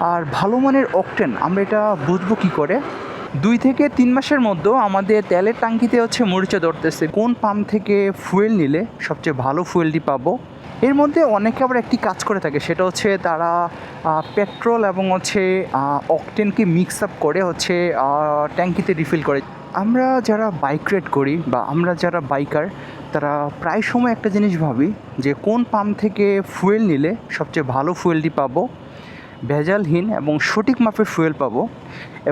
আর ভালো মানের অকটেন আমরা এটা বুঝব কী করে? দুই থেকে তিন মাসের মধ্যেও আমাদের তেলের টাঙ্কিতে হচ্ছে মরিচা ধরতেছে। কোন পাম্প থেকে ফুয়েল নিলে সবচেয়ে ভালো ফুয়েলটি পাবো? এর মধ্যে অনেকে আবার একটি কাজ করে থাকে, সেটা হচ্ছে তারা পেট্রোল এবং হচ্ছে অকটেনকে মিক্স আপ করে হচ্ছে ট্যাঙ্কিতে রিফিল করে। আমরা যারা বাইক রাইড করি বা আমরা যারা বাইকার তারা প্রায় সময় একটা জিনিস ভাবি যে কোন পাম্প থেকে ফুয়েল নিলে সবচেয়ে ভালো ফুয়েলটি পাবো? ভেজালহীন এবং সঠিক মাপের ফুয়েল পাবো।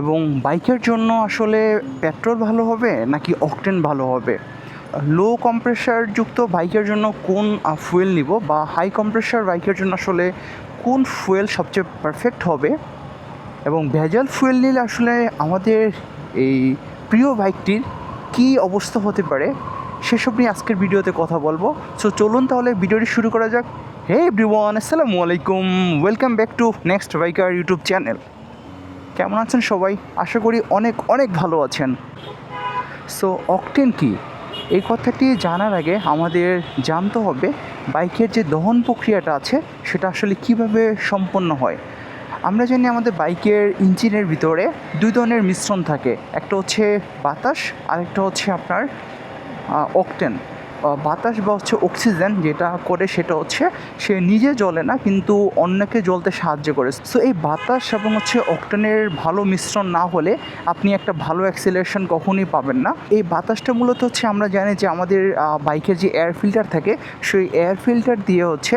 এবং বাইকের জন্য আসলে পেট্রোল ভালো হবে নাকি অকটেন ভালো হবে? লো কম্প্রেসার যুক্ত বাইকের জন্য কোন ফুয়েল নিব বা হাই কম্প্রেসার বাইকের জন্য আসলে কোন ফুয়েল সবচেয়ে পারফেক্ট হবে? এবং ভেজাল ফুয়েল নিলে আসলে আমাদের এই প্রিয় বাইকটির কী অবস্থা হতে পারে? সেসব নিয়ে আজকের ভিডিওতে কথা বলব। সো চলুন তাহলে ভিডিওটি শুরু করা যাক। হে এভরিওয়ান আসসালামু আলাইকুম welcome back to next biker YouTube channel কেমন আছেন সবাই? আশা করি অনেক অনেক ভালো আছেন। সো অকটেন কি? এই কথাটি জানার আগে আমাদের জানতে হবে, বাইকের যে দহন প্রক্রিয়াটা আছে, সেটা আসলে কীভাবে সম্পন্ন হয়? আমরা জানি আমাদের বাইকের ইঞ্জিনের ভিতরে দুই ধরনের মিশ্রণ থাকে। একটা হচ্ছে বাতাস আর একটা হচ্ছে আপনার অকটেন বাতাস বা হচ্ছে অক্সিজেন যেটা করে সেটা হচ্ছে সে নিজে জ্বলে না, কিন্তু অন্যকে জ্বলতে সাহায্য করে। সো এই বাতাস এবং হচ্ছে অক্টেনের ভালো মিশ্রণ না হলে আপনি একটা ভালো অ্যাক্সিলারেশন কখনোই পাবেন না। এই বাতাসটা মূলত হচ্ছে আমরা জানি যে আমাদের বাইকের যে এয়ার ফিল্টার থাকে, সেই এয়ার ফিল্টার দিয়ে হচ্ছে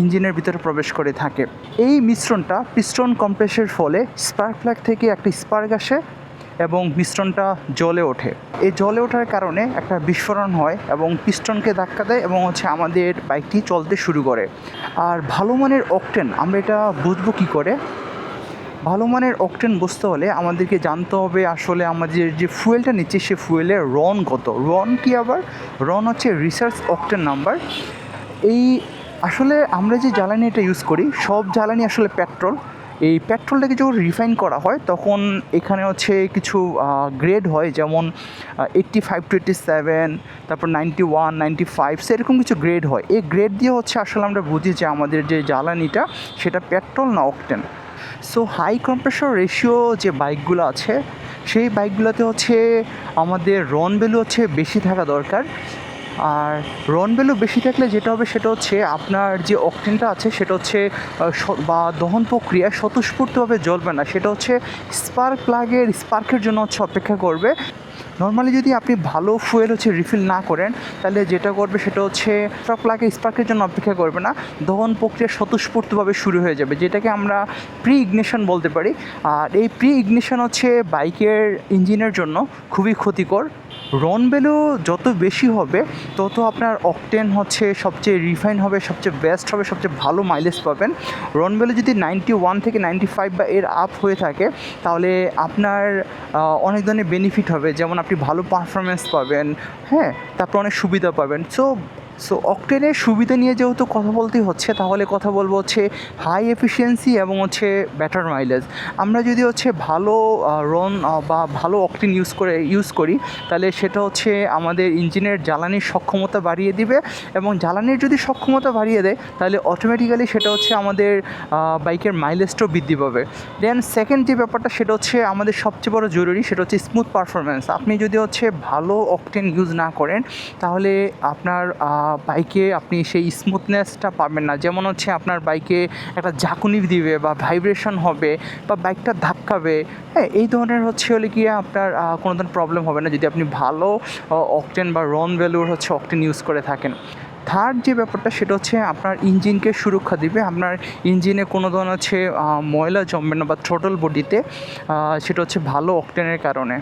ইঞ্জিনের ভিতরে প্রবেশ করে থাকে। এই মিশ্রণটা পিস্টন কম্প্রেসের ফলে স্পার্ক ফ্ল্যাগ থেকে একটা স্পার্ক আসে এবং মিশ্রণটা জ্বলে ওঠে। এই জ্বলে ওঠার কারণে একটা বিস্ফোরণ হয় এবং পিস্টনকে ধাক্কা দেয় এবং হচ্ছে আমাদের বাইকটি চলতে শুরু করে। আর ভালো মানের অকটেন, আমরা এটা বুঝব কী করে? ভালো মানের অকটেন বুঝতে হলে আমাদেরকে জানতে হবে আসলে আমাদের যে ফুয়েলটা নিচ্ছে, সে ফুয়েলের রন কত? রন কি আবার? রন হচ্ছে রিসার্চ অকটেন নাম্বার। এই আসলে আমরা যে জ্বালানি এটা ইউজ করি, সব জ্বালানি আসলে পেট্রোল। এই পেট্রোলটাকে যখন রিফাইন করা হয়, তখন এখানে হচ্ছে কিছু গ্রেড হয়, যেমন eighty five to eighty seven তারপর নাইনটি ওয়ান নাইনটি ফাইভ সেরকম কিছু গ্রেড হয়। এই গ্রেড দিয়ে হচ্ছে আসলে আমরা বুঝি যে আমাদের যে জ্বালানিটা, সেটা পেট্রোল না octane so high compressor ratio যে বাইকগুলো আছে, সেই বাইকগুলোতে হচ্ছে আমাদের রন ভ্যালু হচ্ছে বেশি থাকা দরকার। আর রন ভ্যালু বেশি থাকলে যেটা হবে সেটা হচ্ছে আপনার যে অক্টেনটা আছে, সেটা হচ্ছে বা দহন প্রক্রিয়া স্বতঃস্ফূর্তভাবে জ্বলবে না। সেটা হচ্ছে স্পার্ক প্লাগের স্পার্কের জন্য হচ্ছে অপেক্ষা করবে। নর্মালি যদি আপনি ভালো ফুয়েল হচ্ছে রিফিল না করেন, তাহলে যেটা করবে সেটা হচ্ছে স্পার্ক প্লাগে স্পার্কের জন্য অপেক্ষা করবে না। দহন প্রক্রিয়া স্বতঃস্ফূর্তভাবে শুরু হয়ে যাবে, যেটাকে আমরা প্রি ইগনিশন বলতে পারি। আর এই প্রি ইগনিশন হচ্ছে বাইকের ইঞ্জিনের জন্য খুবই ক্ষতিকর। রন ভ্যালু যত বেশি হবে, তত আপনার অকটেন হচ্ছে সবচেয়ে রিফাইন হবে, সবচেয়ে বেস্ট হবে, সবচেয়ে ভালো মাইলেজ পাবেন। রন ভ্যালু যদি নাইনটি ওয়ান থেকে নাইনটি ফাইভ বা এর আপ হয়ে থাকে, তাহলে আপনার অনেক ধরনের বেনিফিট হবে। যেমন আপনি ভালো পারফরমেন্স পাবেন হ্যাঁ তারপর অনেক সুবিধা পাবেন। সো সো অকটেনের সুবিধা নিয়ে যেহেতু কথা বলতেই হচ্ছে, তাহলে কথা বলব হচ্ছে হাই এফিসিয়েন্সি এবং হচ্ছে ব্যাটার মাইলেজ আমরা যদি হচ্ছে ভালো রন বা ভালো অকটেন ইউজ করে ইউজ করি, তাহলে সেটা হচ্ছে আমাদের ইঞ্জিনের জ্বালানির সক্ষমতা বাড়িয়ে দিবে এবং জ্বালানির যদি সক্ষমতা বাড়িয়ে দেয়, তাহলে অটোমেটিক্যালি সেটা হচ্ছে আমাদের বাইকের মাইলেজটাও বৃদ্ধি পাবে। দেন সেকেন্ড যে ব্যাপারটা, সেটা হচ্ছে আমাদের সবচেয়ে বড় জরুরি, সেটা হচ্ছে স্মুথ পারফরমেন্স আপনি যদি হচ্ছে ভালো অকটেন ইউজ না করেন, তাহলে আপনার বাইকে আপনি সেই স্মুথনেসটা পাবেন না। যেমন হচ্ছে আপনার বাইকে একটা ঝাঁকুনি দিবে বা ভাইব্রেশন হবে বা বাইকটা ধাক্কাবে হ্যাঁ এই ধরনের হচ্ছে হলে গিয়ে আপনার কোনো ধরনের প্রবলেম হবে না। যদি আপনি ভালো অকটেন বা রন ভ্যালুর হচ্ছে অকটেন ইউজ করে থাকেন। থার্ড যে ব্যাপারটা, সেটা হচ্ছে আপনার ইঞ্জিনকে সুরক্ষা দিবে। আপনার ইঞ্জিনে কোনো ধরনের হচ্ছে ময়লা জমবে না বা থ্রোটল বডিতে সেটা হচ্ছে ভালো অকটেনের কারণে।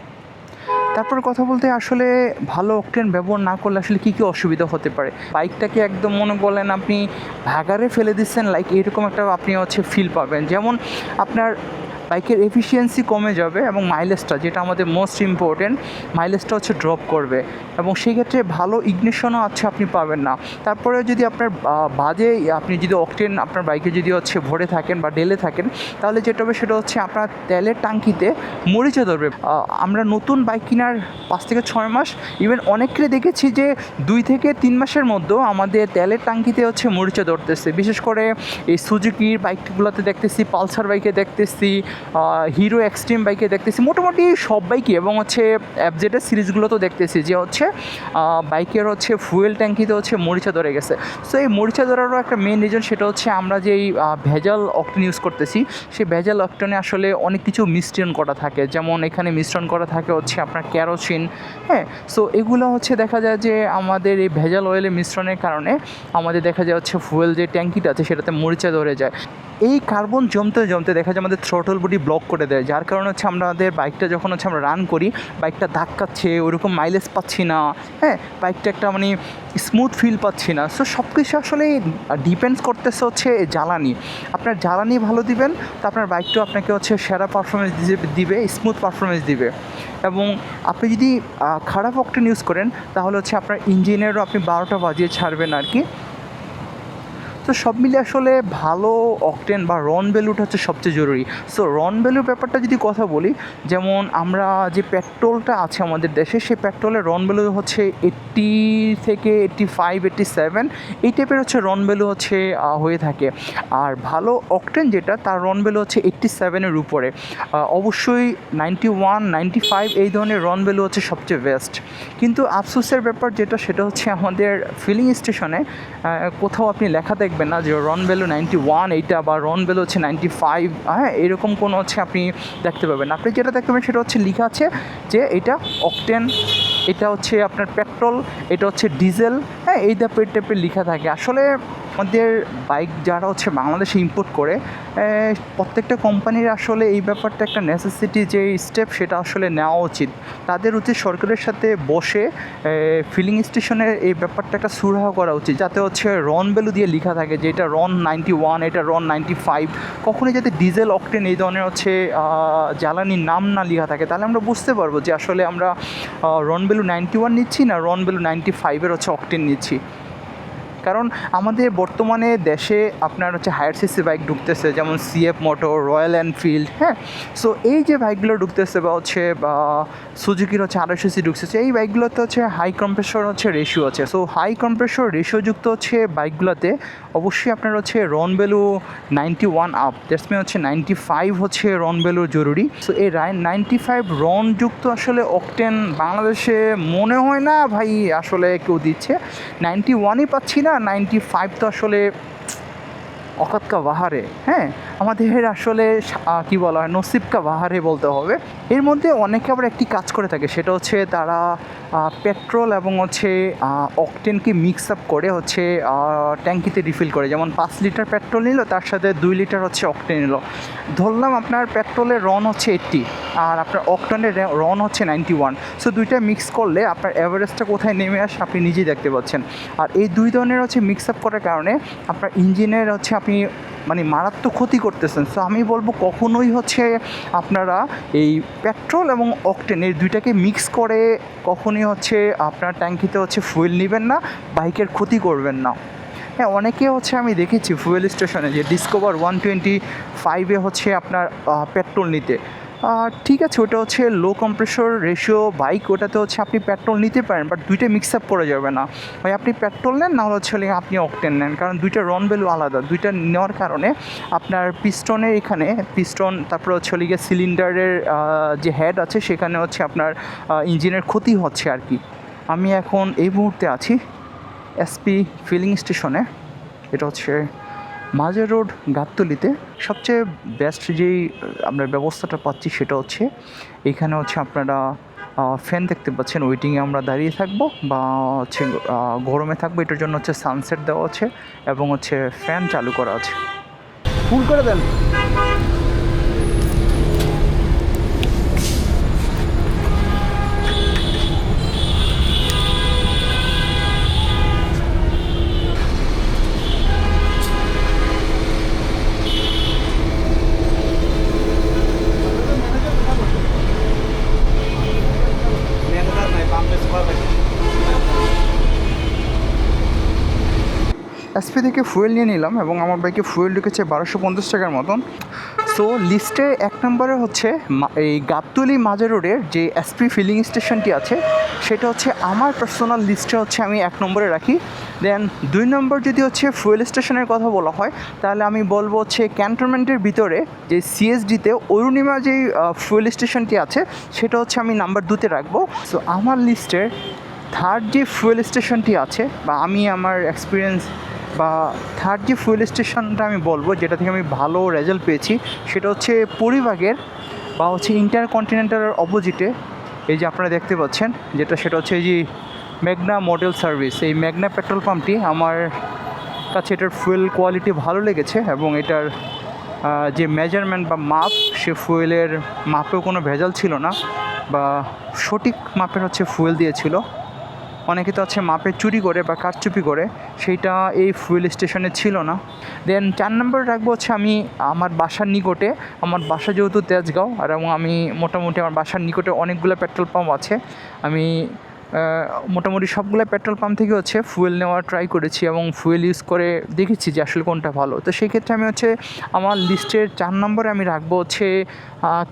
তারপর কথা বলতে আসলে ভালো অকটেন ব্যবহার না করলে আসলে কী কী অসুবিধা হতে পারে? বাইকটাকে একদম মনে করলেন আপনি ভাগারে ফেলে দিচ্ছেন লাইক এরকম একটা আপনি হচ্ছে ফিল পাবেন। যেমন আপনার বাইকের এফিসিয়েন্সি কমে যাবে এবং মাইলেজটা যেটা আমাদের মোস্ট ইম্পর্টেন্ট মাইলেজটা হচ্ছে ড্রপ করবে। এবং সেই ক্ষেত্রে ভালো ইগনিশনও আছে আপনি পাবেন না। তারপরে যদি আপনার বাজে, আপনি যদি অকটেন আপনার বাইকে যদি হচ্ছে ভরে থাকেন বা ডেলে থাকেন, তাহলে যেটা হবে সেটা হচ্ছে আপনার তেলের টাঙ্কিতে মরিচা ধরবে। আমরা নতুন বাইক কেনার পাঁচ থেকে ছয় মাস ইভেন অনেককে দেখেছি যে দুই থেকে তিন মাসের মধ্যেও আমাদের তেলের টাঙ্কিতে হচ্ছে মরিচা ধরতেছে। বিশেষ করে এই সুজুকির বাইকগুলোতে দেখতেছি, পালসার বাইকে দেখতেছি হিরো এক্সট্রিম বাইকে দেখতেছি। মোটামুটি সব বাইকই এবং হচ্ছে অ্যাবজেটের সিরিজগুলোতেও দেখতেছি যে হচ্ছে বাইকের হচ্ছে ফুয়েল ট্যাঙ্কিতে হচ্ছে মরিচা ধরে গেছে। সো এই মরিচা ধরারও একটা মেন রিজন সেটা হচ্ছে আমরা যেই ভেজাল অক্টেন ইউজ করতেছি, সেই ভেজাল অক্টেনে আসলে অনেক কিছু মিশ্রণ করা থাকে। যেমন এখানে মিশ্রণ করা থাকে হচ্ছে আপনার ক্যারোসিন হ্যাঁ? সো এগুলো হচ্ছে দেখা যায় যে আমাদের এই ভেজাল অয়েলের মিশ্রণের কারণে আমাদের দেখা যায় হচ্ছে ফুয়েল যে ট্যাঙ্কিটা আছে সেটাতে মরিচা ধরে যায়। এই কার্বন জমতে জমতে দেখা যায় আমাদের থ্রোটল বডি ব্লক করে দেয়, যার কারণে হচ্ছে আমাদের বাইকটা যখন হচ্ছে আমরা রান করি বাইকটা ধাক্কাচ্ছে, ওরকম মাইলেজ পাচ্ছি না হ্যাঁ বাইকটা একটা মানে স্মুথ ফিল পাচ্ছি না। সো সব কিছু আসলে ডিপেন্ডস করতেছে হচ্ছে জ্বালানি। আপনার জ্বালানি ভালো দিবেন, তো আপনার বাইকটাও আপনাকে হচ্ছে সেরা পারফরমেন্স দিবে স্মুথ পারফরমেন্স দিবে। এবং আপনি যদি খারাপ অকটেন ইউজ করেন, তাহলে হচ্ছে আপনার ইঞ্জিনেরও আপনি বারোটা বাজিয়ে ছাড়বেন আর কি। তো সব মিলে আসলে ভালো অকটেন বা রন ভ্যালুটা হচ্ছে সবচেয়ে জরুরি। সো রন ভ্যালুর ব্যাপারটা যদি কথা বলি, যেমন আমরা যে পেট্রোলটা আছে আমাদের দেশে, সেই পেট্রোলের রন ভ্যালু হচ্ছে এইট্টি থেকে এইট্টি ফাইভ এইট্টি সেভেন এই টাইপের হচ্ছে রন ভ্যালু হচ্ছে হয়ে থাকে। আর ভালো অকটেন যেটা, তার রন ভ্যালু হচ্ছে এইট্টি সেভেনের উপরে। অবশ্যই নাইনটি ওয়ান নাইনটি ফাইভ এই ধরনের রন ভ্যালু হচ্ছে সবচেয়ে বেস্ট কিন্তু আফসোসের ব্যাপার যেটা, সেটা হচ্ছে আমাদের ফিলিং স্টেশনে কোথাও আপনি লেখা দেখবেন না যে রন ভ্যালু নাইনটি ওয়ান এইটা বা রন ভ্যালু হচ্ছে নাইনটি ফাইভ হ্যাঁ এরকম কোনো হচ্ছে আপনি দেখতে পাবেন আপনি যেটা দেখতে পাবেন সেটা হচ্ছে লেখা আছে যে এটা অকটেন এটা হচ্ছে আপনার পেট্রোল এটা হচ্ছে ডিজেল হ্যাঁ এই টাইপের লেখা থাকে। আসলে আমাদের বাইক যারা হচ্ছে বাংলাদেশে ইম্পোর্ট করে প্রত্যেকটা কোম্পানির আসলে এই ব্যাপারটা একটা নেসেসিটি যে স্টেপ সেটা আসলে নেওয়া উচিত। তাদের উচিত সরকারের সাথে বসে ফিলিং স্টেশনের এই ব্যাপারটা একটা সুরাহ করা উচিত। যাতে হচ্ছে রন ভ্যালু দিয়ে লেখা থাকে যে এটা রন নাইনটি ওয়ান এটা রন নাইনটি ফাইভ কখনোই যাতে ডিজেল অকটেন এই ধরনের হচ্ছে জ্বালানির নাম না লেখা থাকে। তাহলে আমরা বুঝতে পারব যে আসলে আমরা রন ভ্যালু নাইনটি ওয়ান নিচ্ছি না রন ভ্যালু নাইনটি ফাইভের হচ্ছে অকটেন নিচ্ছি। কারণ আমাদের বর্তমানে দেশে আপনার হচ্ছে হায়ার সিসি বাইক ঢুকতেছে, যেমন সিএফ মোটর রয়্যাল এনফিল্ড হ্যাঁ? সো এই যে বাইকগুলো ঢুকতেছে বা হচ্ছে, বা সুজুকির হচ্ছে আড়াইশো সিসি ঢুকতেছে, এই বাইকগুলোতে হচ্ছে হাই কম্প্রেসর হচ্ছে রেশিও আছে। সো হাই কম্প্রেসর রেশিও যুক্ত হচ্ছে বাইকগুলোতে অবশ্যই আপনার হচ্ছে RON value ninety one up that's mean হচ্ছে নাইনটি ফাইভ হচ্ছে রন ভ্যালু জরুরি। সো এই নাইনটি ফাইভ রন যুক্ত আসলে অকটেন বাংলাদেশে মনে হয় না ভাই আসলে কেউ দিচ্ছে। নাইনটি ওয়ানই পাচ্ছি না নাইনটি ফাইভ তো আসলে অকাতকা বাহারে হ্যাঁ? আমাদের আসলে কি বলা হয় নসিবকা বাহারে বলতে হবে। এর মধ্যে অনেকে আবার একটি কাজ করে থাকে, সেটা হচ্ছে তারা পেট্রোল এবং হচ্ছে অকটেনকে মিক্স আপ করে হচ্ছে ট্যাঙ্কিতে রিফিল করে। যেমন পাঁচ লিটার পেট্রোল নিল, তার সাথে দুই লিটার হচ্ছে অকটেন নিল। ধরলাম আপনার পেট্রোলের রন হচ্ছে এইট্টি আর আপনার অকটেনের রন হচ্ছে নাইনটি ওয়ান সো দুইটা মিক্স করলে আপনার অ্যাভারেজটা কোথায় নেমে আসে, আপনি নিজেই দেখতে পাচ্ছেন। আর এই দুই ধরনের হচ্ছে মিক্স আপ করার কারণে আপনার ইঞ্জিনের হচ্ছে আপনি মানে মারাত্মক ক্ষতি করতেছেন। সো আমি বলব কখনোই হচ্ছে আপনারা এই পেট্রোল এবং অকটেন এই দুইটাকে মিক্স করে কখনোই হচ্ছে আপনার ট্যাঙ্কিতে হচ্ছে ফুয়েল নেবেন না, বাইকের ক্ষতি করবেন না। হ্যাঁ অনেকে হচ্ছে আমি দেখেছি ফুয়েল স্টেশনে যে ডিসকভার ওয়ান টোয়েন্টি ফাইভে হচ্ছে আপনার পেট্রোল নিতে। ঠিক আছে, ওটা হচ্ছে লো কম্প্রেসর রেশিও বাইক ওটাতে হচ্ছে আপনি পেট্রোল নিতে পারেন বাট দুইটা মিক্স আপ করা যাবে না। হয় আপনি পেট্রোল নেন, না হলে হচ্ছে আপনি অকটেন নেন, কারণ দুইটা রন ভ্যালু আলাদা। দুইটা নেওয়ার কারণে আপনার পিস্টনের এখানে পিস্টন তারপরে হচ্ছে গিয়ে সিলিন্ডারের যে হেড আছে, সেখানে হচ্ছে আপনার ইঞ্জিনের ক্ষতি হচ্ছে আর কি। আমি এখন এই মুহূর্তে আছি এসপি ফিলিং স্টেশনে এটা হচ্ছে মাজার রোড গাবতলিতে সবচেয়ে বেস্ট যেই আমরা ব্যবস্থাটা পাচ্ছি সেটা হচ্ছে, এখানে হচ্ছে আপনারা ফ্যান দেখতে পাচ্ছেন ওয়েটিংয়ে আমরা দাঁড়িয়ে থাকব বা হচ্ছে গরমে থাকব, এটার জন্য হচ্ছে সানসেট দেওয়া আছে এবং হচ্ছে ফ্যান চালু করা আছে। ফুল করে দেন। এসপি থেকে ফুয়েল নিয়ে নিলাম এবং আমার বাইকে ফুয়েল ঢুকেছে বারোশো পঞ্চাশ টাকার মতন। সো লিস্টে এক নম্বরে হচ্ছে এই গাবতলি মাজা রোডের যে এসপি ফিলিং স্টেশনটি আছে, সেটা হচ্ছে আমার পার্সোনাল লিস্টে হচ্ছে আমি এক নম্বরে রাখি। দেন দুই নম্বর যদি হচ্ছে ফুয়েল স্টেশনের কথা বলা হয়, তাহলে আমি বলব হচ্ছে ক্যান্টনমেন্টের ভিতরে যে সিএসডিতে অরুণিমা যেই ফুয়েল স্টেশনটি আছে, সেটা হচ্ছে আমি নাম্বার দুতে রাখব। সো আমার লিস্টের থার্ড যে ফুয়েল স্টেশনটি আছে, বা আমি আমার এক্সপিরিয়েন্স বা থার্ড যে ফুয়েল স্টেশনটা আমি বলব, যেটা থেকে আমি ভালো রেজাল্ট পেয়েছি, সেটা হচ্ছে পরিবাগের বা হচ্ছে ইন্টারকন্টিনেন্টালের অপোজিটে এই যে আপনারা দেখতে পাচ্ছেন, যেটা সেটা হচ্ছে এই যে ম্যাগনা মডেল সার্ভিস এই ম্যাগনা পেট্রোল পাম্পটি আমার কাছে এটার ফুয়েল কোয়ালিটি ভালো লেগেছে এবং এটার যে মেজারমেন্ট বা মাপ, সে ফুয়েলের মাপেও কোনো ভেজাল ছিল না বা সঠিক মাপের হচ্ছে ফুয়েল দিয়েছিল। অনেকে তো আছে মাপে চুরি করে বা কারচুপি করে, সেইটা এই ফুয়েল স্টেশনে ছিল না। দেন চার নম্বর রাখব হচ্ছে আমি আমার বাসার নিকটে, আমার বাসা যেহেতু তেজগাঁও, আর এবং আমি মোটামুটি আমার বাসার নিকটে অনেকগুলো পেট্রোল পাম্প আছে, আমি মোটামুটি সবগুলো পেট্রোল পাম্প থেকে হচ্ছে ফুয়েল নেওয়ার ট্রাই করেছি এবং ফুয়েল ইউজ করে দেখেছি যে আসলে কোনটা ভালো। তো সেই ক্ষেত্রে আমি হচ্ছে আমার লিস্টের চার নম্বরে আমি রাখব হচ্ছে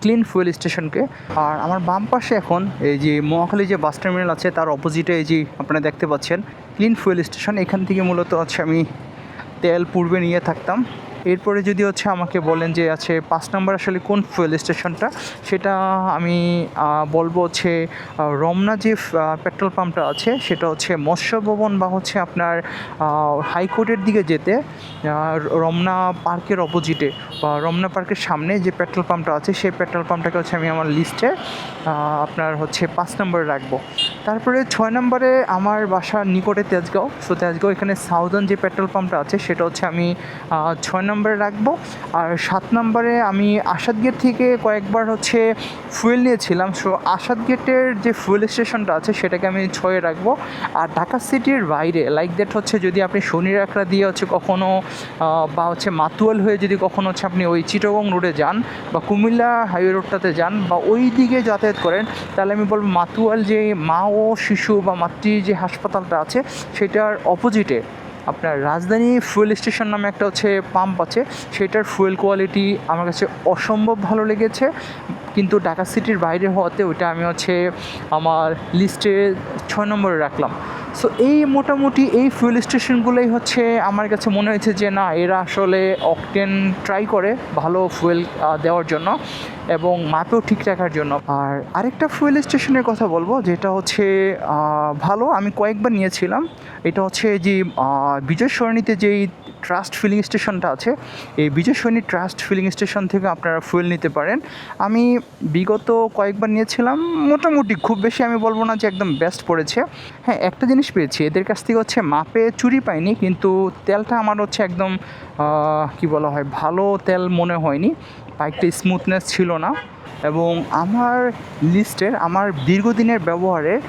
ক্লিন ফুয়েল স্টেশনকে আর আমার বাম পাশে এখন এই যে মহাখালী যে বাস টার্মিনাল আছে, তার অপোজিটে এই যে আপনারা দেখতে পাচ্ছেন ক্লিন ফুয়েল স্টেশন এখান থেকে মূলত হচ্ছে আমি তেল পূর্বে নিয়ে থাকতাম। এরপরে যদি হচ্ছে আমাকে বলেন যে আছে পাঁচ নম্বর আসলে কোন ফুয়েল স্টেশনটা সেটা আমি বলব হচ্ছে রমনা যে পেট্রোল পাম্পটা আছে, সেটা হচ্ছে মৎস্য ভবন বা হচ্ছে আপনার হাইকোর্টের দিকে যেতে রমনা পার্কের অপোজিটে বা রমনা পার্কের সামনে যে পেট্রোল পাম্পটা আছে, সেই পেট্রোল পাম্পটাকে হচ্ছে আমি আমার লিস্টে আপনার হচ্ছে পাঁচ নম্বরে রাখব। তারপরে ছয় নম্বরে আমার বাসার নিকটে তেজগাঁও। সো তেজগাঁও এখানে সাউদার্ন যে পেট্রোল পাম্পটা আছে, সেটা হচ্ছে আমি ছয় নম্বরে রাখব। আর সাত নম্বরে আমি আসাদ গেট থেকে কয়েকবার হচ্ছে ফুয়েল নিয়েছিলাম। সো আসাদ গেটের যে ফুয়েল স্টেশনটা আছে, সেটাকে আমি ছয়ে রাখব। আর ঢাকা সিটির বাইরে লাইক দ্যাট হচ্ছে যদি আপনি শনি রাখরা দিয়ে হচ্ছে কখনও বা হচ্ছে মাতুয়াল হয়ে যদি কখনো হচ্ছে আপনি ওই চিটগং রোডে যান, বা কুমিল্লা হাইওয়ে রোডটাতে যান, বা ওই দিকে যাতায়াত করেন, তাহলে আমি বলব মাতুয়াল যে মা ও শিশু বা মাতৃ যে হাসপাতালটা আছে, সেটার অপোজিটে আপনার রাজধানী ফুয়েল স্টেশন নামে একটা হচ্ছে পাম্প আছে, সেটার ফুয়েল কোয়ালিটি আমার কাছে অসম্ভব ভালো লেগেছে। কিন্তু ঢাকা সিটির বাইরে হওয়াতে ওইটা আমি হচ্ছে আমার লিস্টে ছয় নম্বরে রাখলাম। সো এই মোটামুটি এই ফুয়েল স্টেশনগুলোই হচ্ছে আমার কাছে মনে হয়েছে যে না, এরা আসলে অকটেন ট্রাই করে ভালো ফুয়েল দেওয়ার জন্য। এবং মাপেও ঠিক রাখার জন্য। আর আরেকটা ফুয়েল স্টেশনের কথা বলব, যেটা হচ্ছে ভালো, আমি কয়েকবার নিয়েছিলাম। এটা হচ্ছে যে বিজয় সরণিতে যেই ট্রাস্ট ফিলিং স্টেশনটা আছে, এই Bijoy Sarani trust filling station থেকে আপনারা ফুয়েল নিতে পারেন। আমি বিগত কয়েকবার নিয়েছিলাম, মোটামুটি খুব বেশি আমি বলব না যে একদম বেস্ট পড়েছে। হ্যাঁ একটা জিনিস পেয়েছি, এদের কাছ থেকে হচ্ছে মাপে চুরি পাইনি, কিন্তু তেলটা আমার হচ্ছে একদম কি বলা হয়, ভালো তেল মনে হয়নি। বাইকটা স্মুথনেস ছিল না। এবং আমার লিস্টের আমার দীর্ঘদিনের ব্যবহারে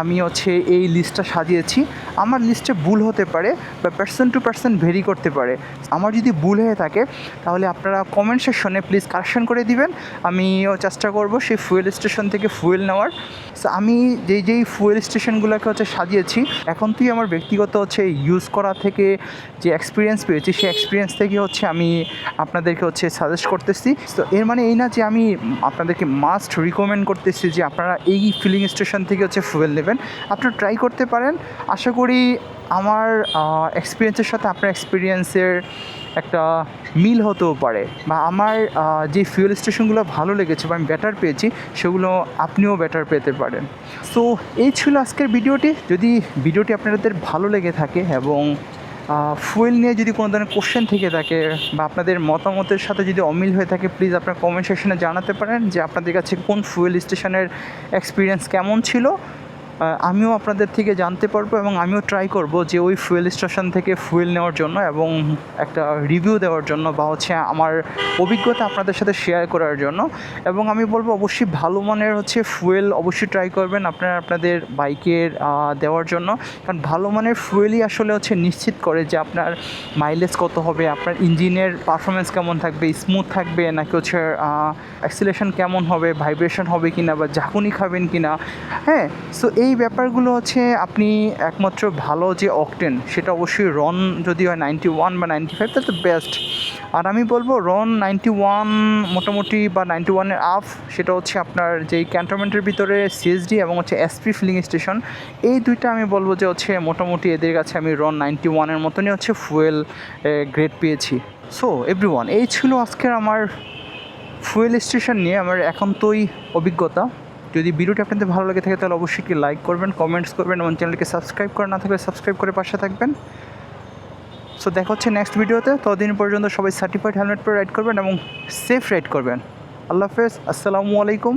আমি হচ্ছে এই লিস্টটা সাজিয়েছি। আমার লিস্টে ভুল হতে পারে বা পার্সন টু পার্সন ভেরি করতে পারে। আমার যদি ভুল হয়ে থাকে তাহলে আপনারা কমেন্ট সেকশনে প্লিজ কারেকশন করে দিবেন। আমিও চেষ্টা করব সেই ফুয়েল স্টেশন থেকে ফুয়েল নেওয়ার। So, আমি যেই যেই ফুয়েল স্টেশনগুলোকে হচ্ছে সাজিয়েছি এখন তুই আমার ব্যক্তিগত হচ্ছে ইউজ করা থেকে যে এক্সপিরিয়েন্স পেয়েছি সেই এক্সপিরিয়েন্স থেকে হচ্ছে আমি আপনাদেরকে হচ্ছে সাজেস্ট করতেছি। তো এর মানে এই না যে আমি আপনাদেরকে মাস্ট রিকমেন্ড করতেছি যে আপনারা এই ফিলিং স্টেশন থেকে হচ্ছে ফুয়েল নেবেন। আপনারা ট্রাই করতে পারেন। আশা করি আমার এক্সপিরিয়েন্সের সাথে আপনার এক্সপিরিয়েন্সের একটা মিল হতেও পারে। বা আমার যে ফুয়েল স্টেশনগুলো ভালো লেগেছে বা আমি বেটার পেয়েছি, সেগুলো আপনিও বেটার পেতে পারেন। সো এই ছিল আজকের ভিডিওটি যদি ভিডিওটি আপনাদের ভালো লেগে থাকে এবং ফুয়েল নিয়ে যদি কোনো ধরনের কোশ্চেন থেকে থাকে বা আপনাদের মতামতের সাথে যদি অমিল হয়ে থাকে প্লিজ আপনার কমেন্ট সেকশনে জানাতে পারেন যে আপনাদের কাছে কোন ফুয়েল স্টেশনের এক্সপিরিয়েন্স কেমন ছিল। আমিও আপনাদের থেকে জানতে পারব এবং আমিও ট্রাই করব যে ওই ফুয়েল স্টেশন থেকে ফুয়েল নেওয়ার জন্য এবং একটা রিভিউ দেওয়ার জন্য বা হচ্ছে আমার অভিজ্ঞতা আপনাদের সাথে শেয়ার করার জন্য। এবং আমি বলব অবশ্যই ভালো মানের হচ্ছে ফুয়েল অবশ্যই ট্রাই করবেন আপনারা আপনাদের বাইকের দেওয়ার জন্য। কারণ ভালো মানের ফুয়েলই আসলে হচ্ছে নিশ্চিত করে যে আপনার মাইলেজ কত হবে, আপনার ইঞ্জিনের পারফরমেন্স কেমন থাকবে স্মুথ থাকবে, নাকি হচ্ছে অ্যাক্সিলেশন কেমন হবে ভাইব্রেশন হবে কি না বা ঝাঁকুনি খাবেন কি না হ্যাঁ সো এই ব্যাপারগুলো হচ্ছে আপনি একমাত্র ভালো যে অকটেন সেটা অবশ্যই রন যদি হয় নাইনটি ওয়ান বা নাইনটি ফাইভ তাহলে বেস্ট আর আমি বলব রন নাইনটি ওয়ান মোটামুটি বা নাইনটি ওয়ানের আপ সেটা হচ্ছে আপনার যেই ক্যান্টনমেন্টের ভিতরে সিএসডি এবং হচ্ছে এসপি ফিলিং স্টেশন এই দুইটা আমি বলব যে হচ্ছে মোটামুটি এদের কাছে আমি রন নাইনটি ওয়ানের মতনই হচ্ছে ফুয়েল গ্রেড পেয়েছি। সো এভরি ওয়ান এই ছিল আজকের আমার ফুয়েল স্টেশন নিয়ে, আমার একান্তই অভিজ্ঞতা। যদি ভিডিওটি আপনাদের ভালো লাগে থাকে তাহলে অবশ্যই কি লাইক করবেন কমেন্টস করবেন এবং চ্যানেলকে সাবস্ক্রাইব করে না থাকলে সাবস্ক্রাইব করে পাশে থাকবেন। সো দেখা হচ্ছে নেক্সট ভিডিওতে। ততদিন পর্যন্ত সবাই সার্টিফাইড হেলমেট পরে রাইড করবেন এবং সেফ রাইড করবেন। আল্লাহ হাফেজ। আসসালামু আলাইকুম।